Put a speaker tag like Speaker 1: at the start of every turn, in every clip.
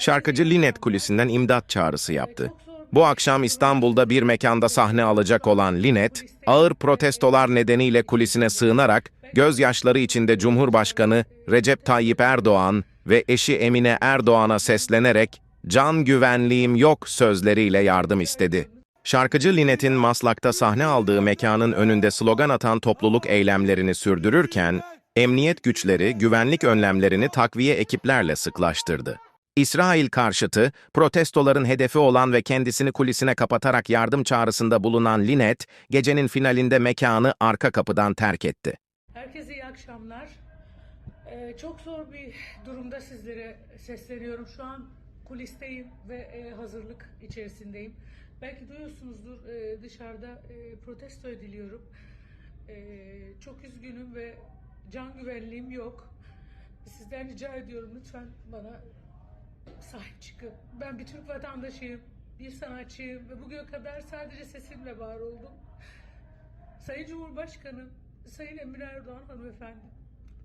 Speaker 1: Şarkıcı Linet kulisinden imdat çağrısı yaptı. Bu akşam İstanbul'da bir mekanda sahne alacak olan Linet, ağır protestolar nedeniyle kulisine sığınarak gözyaşları içinde Cumhurbaşkanı Recep Tayyip Erdoğan ve eşi Emine Erdoğan'a seslenerek "Can güvenliğim yok" sözleriyle yardım istedi. Şarkıcı Linet'in Maslak'ta sahne aldığı mekanın önünde slogan atan topluluk eylemlerini sürdürürken, emniyet güçleri güvenlik önlemlerini takviye ekiplerle sıklaştırdı. İsrail karşıtı, protestoların hedefi olan ve kendisini kulisine kapatarak yardım çağrısında bulunan Linet, gecenin finalinde mekanı arka kapıdan terk etti.
Speaker 2: Herkese iyi akşamlar. Ee, çok zor bir durumda sizlere sesleniyorum. Şu an kulisteyim ve e, hazırlık içerisindeyim. Belki duyuyorsunuzdur e, dışarıda e, protesto ediliyorum. E, çok üzgünüm ve can güvenliğim yok. Sizden rica ediyorum lütfen bana sahip çıkın. Ben bir Türk vatandaşıyım, bir sanatçıyım ve bugüne kadar sadece sesimle var oldum. Sayın Cumhurbaşkanım, Sayın Emine Erdoğan hanımefendi,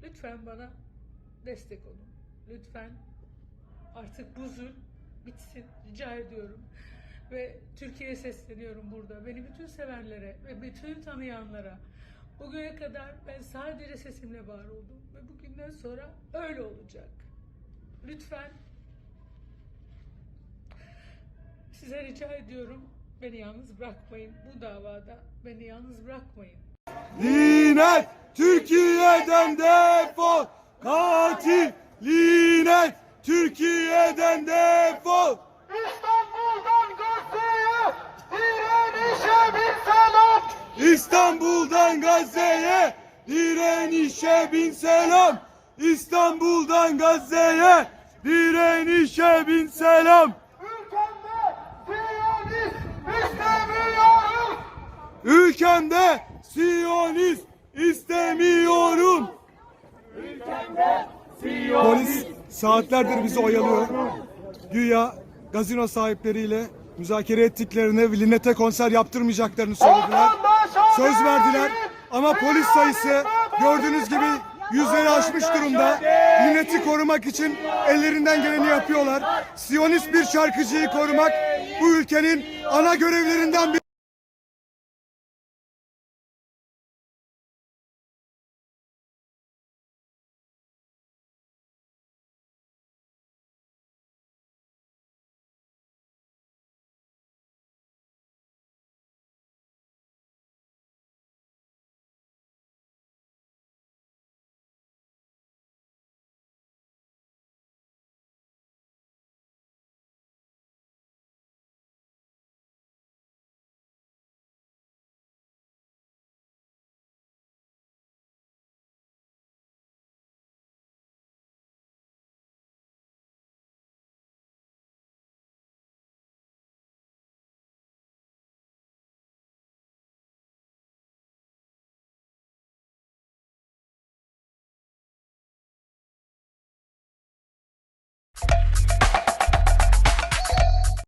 Speaker 2: lütfen bana destek olun. Lütfen artık bu zulm bitsin, rica ediyorum. Ve Türkiye'ye sesleniyorum burada. Beni bütün sevenlere ve bütün tanıyanlara. Bugüne kadar ben sadece sesimle var oldum. Ve bugünden sonra öyle olacak. Lütfen size rica ediyorum beni yalnız bırakmayın. Bu davada beni yalnız bırakmayın.
Speaker 3: Linet Türkiye'den defol katil Linet Türkiye'den defol
Speaker 4: İstanbul'dan Gazze'ye direnişe bir selam.
Speaker 3: İstanbul'dan Gazze'ye direnişe bin selam İstanbul'dan Gazze'ye direnişe bin selam
Speaker 4: Ülkemde Siyonist istemiyorum.
Speaker 3: Ülkemde Siyonist Polis saatlerdir bizi oyalıyor. Güya gazino sahipleriyle müzakere ettiklerini ve Linet'e konser yaptırmayacaklarını söylediler. Söz verdiler ama polis sayısı gördüğünüz gibi yüzleri aşmış durumda. Linet'i korumak için ellerinden geleni yapıyorlar. Siyonist bir şarkıcıyı korumak bu ülkenin ana görevlerinden biri.